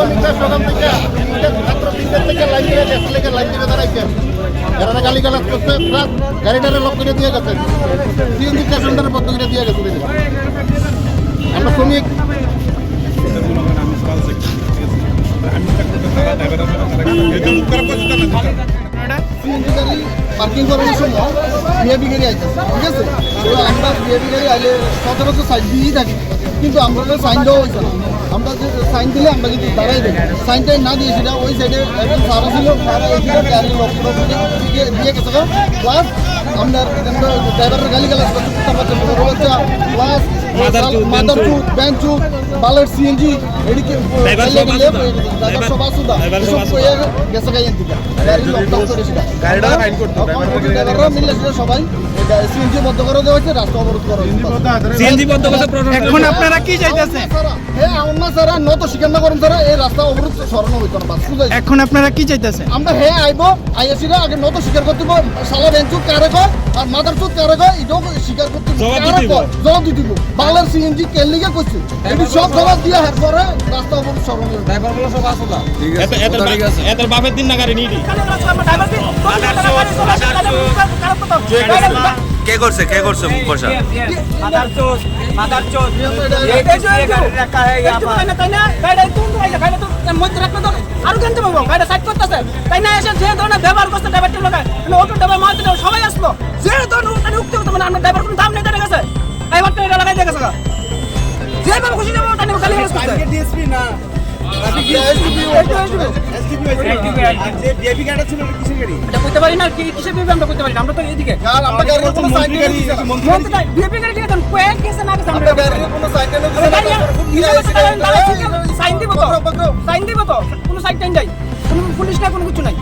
শ্রমিকরা সকাল থেকে মাত্র তিনটের থেকে লাইন দিয়ে দেড়শো থেকে লাইন দিয়ে দাঁড়াইছে। এরা গালি গালাজ করছে প্লাস গাড়িটারে লক করে দিয়ে গেছে। সিএনজি স্টেশনটারে বন্ধ করে পার্কিং করানোর সময় বিএবি গাড়ি আইতেছে, ঠিক আছে? আমরা বিএবি গাড়ি আইলে সচরাচর সাইড দিয়েই থাকি। কিন্তু আমরা সাইন দেওয়া হয়েছে না আমরা যে সাইন দিলে আমরা কিন্তু দাঁড়াই দেবো। সাইনটাই না দিয়ে সেটা ওই সাইডে একজন সারা ছিল সারা এখানে গাড়ি লক দিয়ে দিয়ে গেছে প্লাস আপনার ড্রাইভারের গালি গালাজ প্লাস বালের সিএনজি এদিকে। ড্রাইভাররা মিলে সেটা সবাই। সিএনজি বন্ধ করে দেওয়া হয়েছে রাস্তা অবরোধ করা সিএনজি বন্ধ করতে এখন আপনারা কি চাইতেছেন? হ্যাঁ আমরা স্যার নত স্বীকার না করেন স্যার এই রাস্তা অবরোধ সরানো হইতো না এখন আপনারা কি চাইতেছেন? আমরা হ্যাঁ আইবো আইএসিরা আগে নত স্বীকার করতে হবে সালা বেঞ্চুত কারে কয়? আর মাদার চুত কারে কয়? এটাও স্বীকার করতে কারে কয়? জবাব দিতে হবে। বাংলার সিএনজি কেন লিগে করছে এটি সব জবাব দিয়ে হার পরে রাস্তা অবরোধ সরানো হইতো এত- এত বা- এত বাপের দিন না গাড়ি নিয়ে কে করছে কে করছে মুখ বসা সবাই আসলো এটা করতে পারি না কি কিসের বিবে আমরা করতে পারি না আমরা তো এইদিকে। আর আমরা গাড়ির কোনো সাইন দিয়ে দিছি না মন্ত্রী বিএপি গাড়ি ঠিক আছে কয়েক গেছে না আমরা গাড়ির কোনো সাইন দিয়ে না। সাইন দিব তো। সাইন দিব তো কোনো সাইন টাইন যাই কোনো পুলিশ না কোনো কিছু নাই।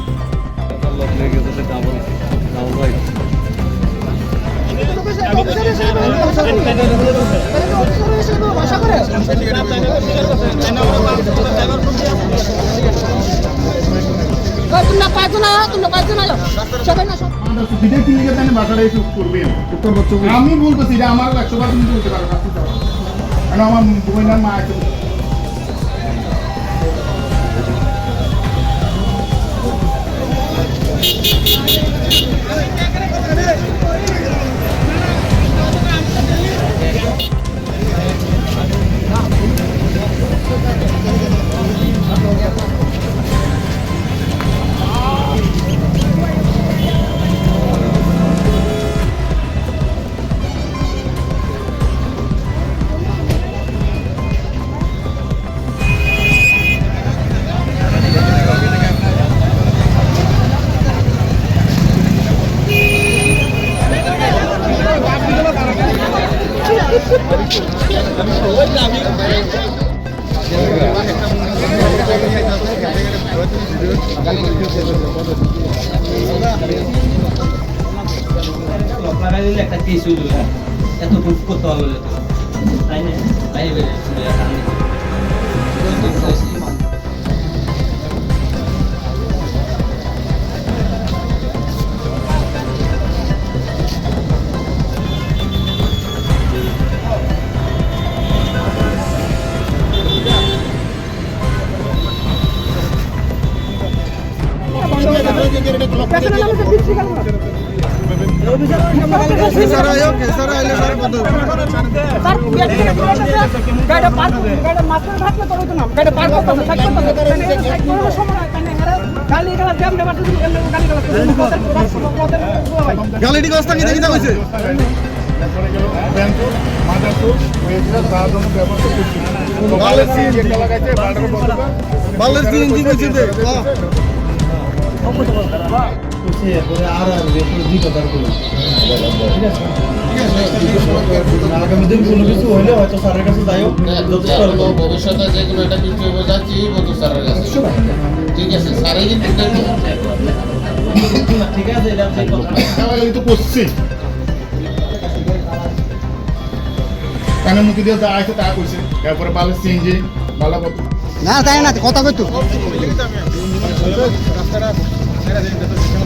তোমরা পাঁচজন আছো? তোমরা পাঁচজন আছো? সবাই না সব আমি বলতেছি আমার একশো বার তুমি বলতে পারো আমার বইনার মা আছে। এত প্রুফ করতে হবে বলে তাই না? তাই কেসারা গালিটি কস্তা কি দেখি হইছে তারপরে গেল ব্যাংকুর মাদারপুর হয়েছিল তার জন্য ব্যবস্থা করছি সকালে সিএনজি লাগাইছে বারোটার বন্ধ করে বাংলার দে বাহ আর আর দুই কথা বলুন ঠিক আছে? আগামী দিন কোনো কিছু হলে হয়তো স্যারের কাছে যাইও। করব। ভবিষ্যতে যে কোনো একটা কিছু হবে যাচ্ছি বলতো স্যারের কাছে। ঠিক আছে স্যারে কিন্তু ঠিক আছে এটা তাহলে কিন্তু করছি। কানে মুখে দিয়ে যা আছে তা কইছে তারপরে ভালো সিএনজি ভালো কত? না তাই না কথা কইতো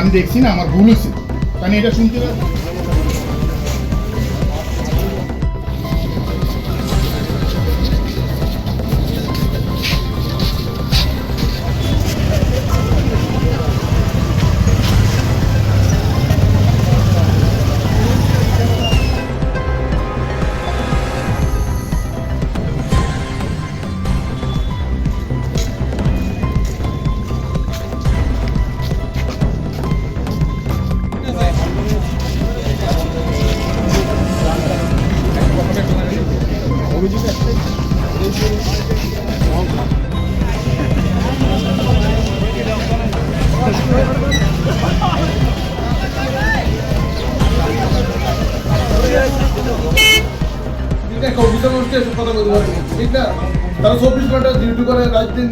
আমি দেখছি না আমার ভুল হয়েছে। কারণ এটা শুনতে করছে কথা বলতে পারব ঠিক না? তারা চব্বিশ ঘণ্টা ডিউটি করে রাত দিন